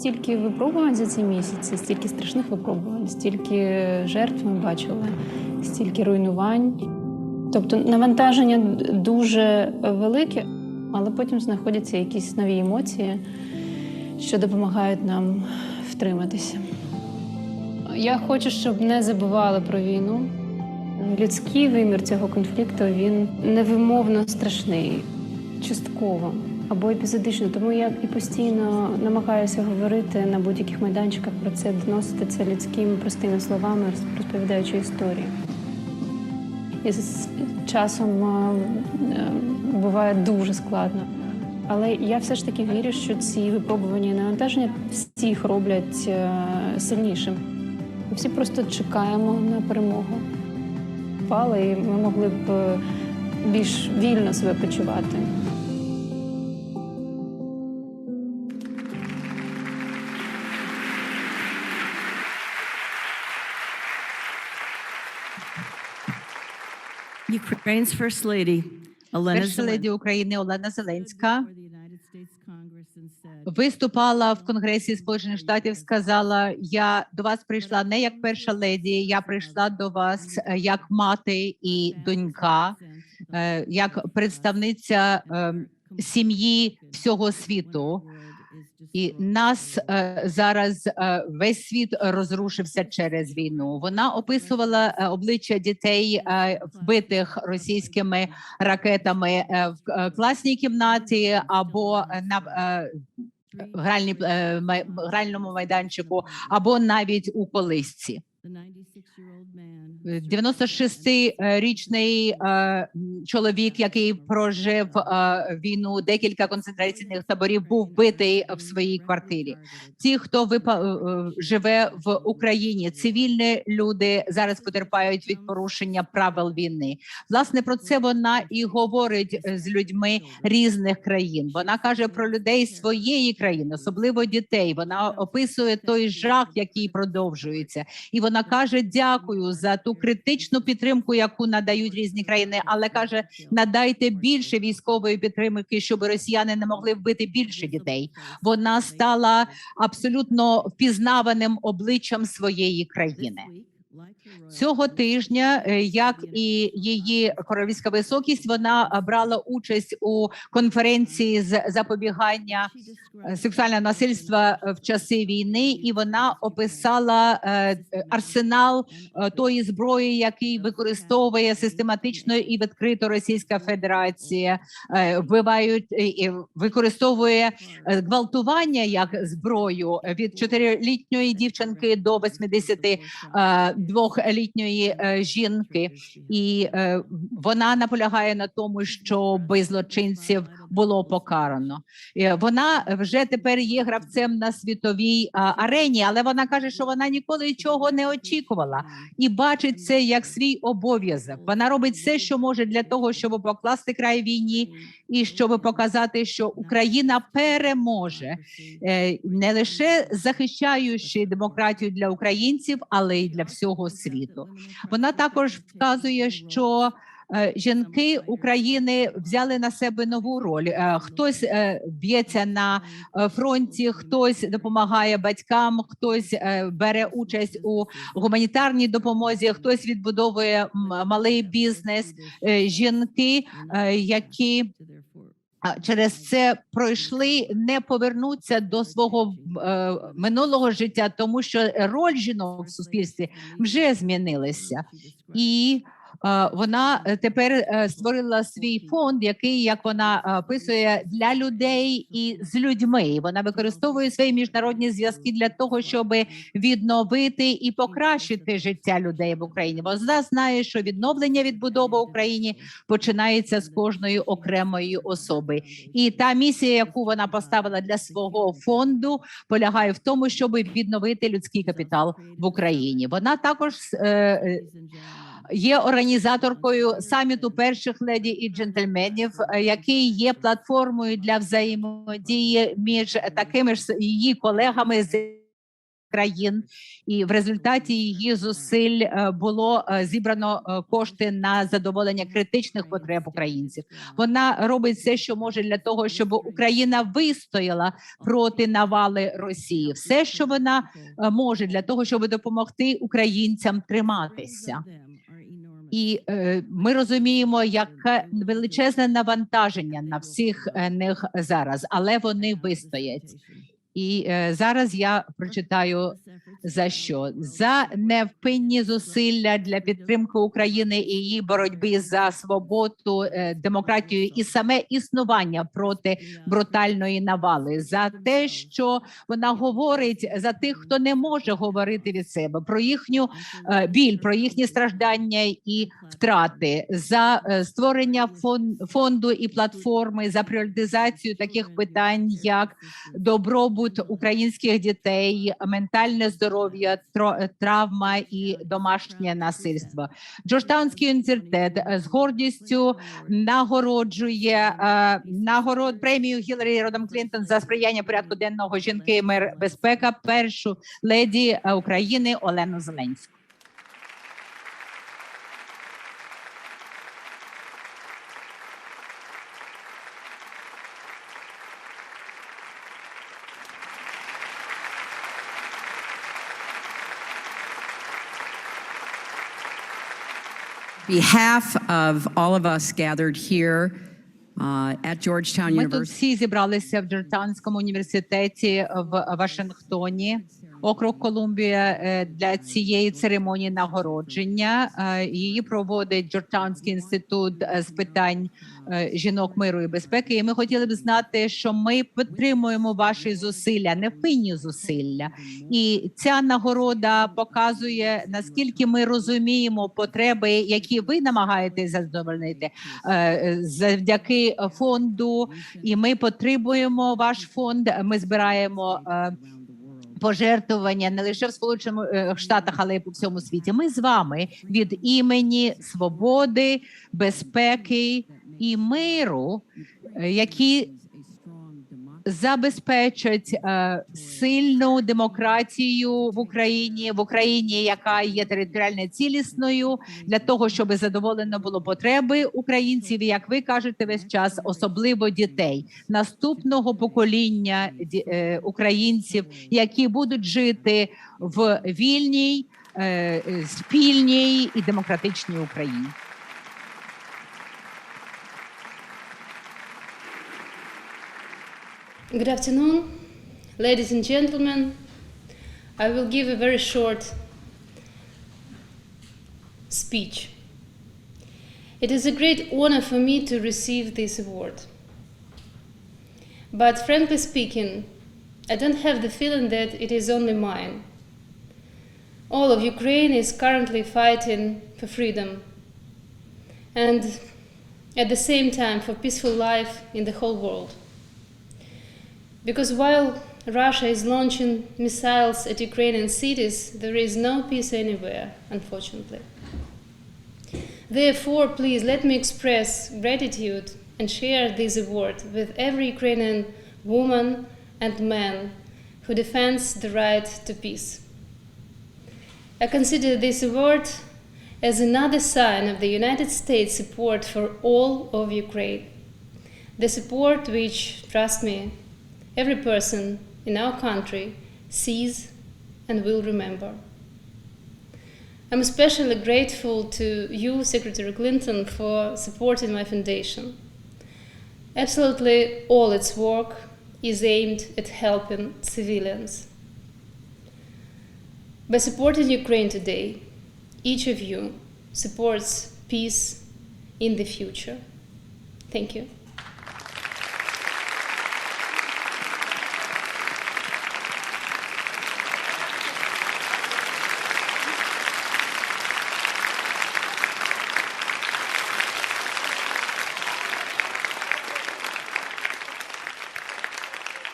Стільки випробувань за ці місяці, стільки страшних випробувань, стільки жертв ми бачили, стільки руйнувань. Тобто навантаження дуже велике, але потім знаходяться якісь нові емоції, що допомагають нам втриматися. Я хочу, щоб не забували про війну. Людський вимір цього конфлікту він невимовно страшний, частково або епізодично. Тому я і постійно намагаюся говорити на будь-яких майданчиках про це, доносити це людськими простими словами, розповідаючи історії. І з часом е, е, буває дуже складно. Але я все ж таки вірю, що ці випробування і навантаження всіх роблять е, сильнішим. Ми всі просто чекаємо на перемогу. Впали, і ми могли б більш вільно себе почувати. Ukraine's First Lady, Olena Перша леді України Олена Зеленська Ви... виступала в Конгресі Сполучених Штатів. Сказала: Я до вас прийшла не як перша леді, я прийшла до вас е, як мати і донька, е, як представниця е, сім'ї всього світу. І нас е, зараз е, весь світ розрушився через війну. Вона описувала е, обличчя дітей, вбитих російськими ракетами в класній кімнаті або на гральні, май- гральному майданчику, або навіть у колисці. 96-річний е, чоловік, який прожив е, війну, декілька концентраційних таборів, був вбитий в своїй квартирі. Ті, хто е, живе в Україні, цивільні люди зараз потерпають від порушення правил війни. Власне про це вона і говорить з людьми різних країн. Вона каже про людей своєї країни, особливо дітей. Вона описує той жах, який продовжується, і вона каже: дякую за ту критичну підтримку, яку надають різні країни, але каже: надайте більше військової підтримки, щоб росіяни не могли вбити більше дітей. Вона стала абсолютно впізнаваним обличчям своєї країни. Цього тижня, е, як і її королівська високість, вона е, брала участь у конференції з запобігання е, сексуального насильства в часи війни, і вона описала арсенал тої зброї, який використовує систематично і відкрито Російська Федерація, вбивають і використовує гвалтування як зброю від чотирилітньої дівчинки до 82-літньої е, жінки, і е, вона наполягає на тому, щоб злочинців було покарано. Е, Вона вже тепер є гравцем на світовій арені, але вона каже, що вона ніколи чого не очікувала і бачить це як свій обов'язок. Вона робить все, що може для того, щоб покласти край війні і щоб показати, що Україна переможе. Е, не лише захищаючи демократію для українців, але й для всього світу. Вона також вказує, що е, жінки України взяли на себе нову роль. Е, Хтось е, б'ється на е, фронті, хтось допомагає батькам, хтось е, бере участь у гуманітарній допомозі, хтось відбудовує малий бізнес. Е, Жінки, е, які через це пройшли, не повернуться до свого е, минулого життя, тому що роль жінок в суспільстві вже змінилася. І е, вона е, тепер е, створила свій фонд, який, як вона е, описує, для людей і з людьми. Вона використовує свої міжнародні зв'язки для того, щоб відновити і покращити життя людей в Україні. Бо вона знає, що відновлення відбудова в Україні починається з кожної окремої особи. І та місія, яку вона поставила для свого фонду, полягає в тому, щоб відновити людський капітал в Україні. Вона також е, є організаторкою саміту перших леді і джентльменів, е, який є платформою для взаємодії між такими ж її колегами з країн, і в результаті її зусиль е, було е, зібрано кошти на задоволення критичних потреб українців. Вона робить все, що може для того, щоб Україна вистояла проти навали Росії. Все, що вона може для того, щоб допомогти українцям триматися. І е, ми розуміємо, яке величезне навантаження на всіх е, них зараз, але вони вистоять. І е, зараз я прочитаю за що. За невпинні зусилля для підтримки України і її боротьби за свободу, е, демократію і саме існування проти брутальної навали, за те, що вона говорить за тих, хто не може говорити від себе, про їхню е, біль, про їхні страждання і втрати, за е, створення фон- фонду і платформи, за пріоритизацію таких питань, як добробут українських дітей, ментальне здоров'я, травма і домашнє насильство. Джорджтаунський університет е, з гордістю нагороджує е, нагород премію Гіларі Родом Клінтон за сприяння порядку денного жінки, мир, безпека, першу леді е, України Олену Зеленську. behalf of all of us gathered here uh, at Georgetown Ми тут University. всі зібралися в Джорджтаунському університеті в Вашингтоні, округ Колумбія е, для цієї церемонії нагородження. Е, Її проводить Джорджтаунський інститут е, з питань жінок, миру і безпеки. І ми хотіли б знати, що ми підтримуємо ваші зусилля, невпинні зусилля. І ця нагорода показує наскільки ми розуміємо потреби, які ви намагаєтесь задовольнити завдяки фонду. І ми потребуємо ваш фонд. Ми збираємо. Пожертвування не лише в Сполучених е, Штатах, але й по всьому світі. Ми з вами від імені свободи, безпеки і миру, е, які забезпечать е, сильну демократію в Україні, в Україні, яка є територіально цілісною, для того, щоб задоволено було потреби українців, як ви кажете, весь час, особливо дітей, наступного покоління е, українців, які будуть жити в вільній, е, е, спільній і демократичній Україні. Good afternoon, ladies and gentlemen. I will give a very short speech. It is a great honor for me to receive this award. But frankly speaking, I don't have the feeling that it is only mine. All of Ukraine is currently fighting for freedom and at the same time for peaceful life in the whole world. Because while Russia is launching missiles at Ukrainian cities, there is no peace anywhere, unfortunately. Therefore, please let me express gratitude and share this award with every Ukrainian woman and man who defends the right to peace. I consider this award as another sign of the United States support for all of Ukraine. The support which, trust me, every person in our country sees and will remember. I'm especially grateful to you, Secretary Clinton, for supporting my foundation. Absolutely all its work is aimed at helping civilians. By supporting Ukraine today, each of you supports peace in the future. Thank you.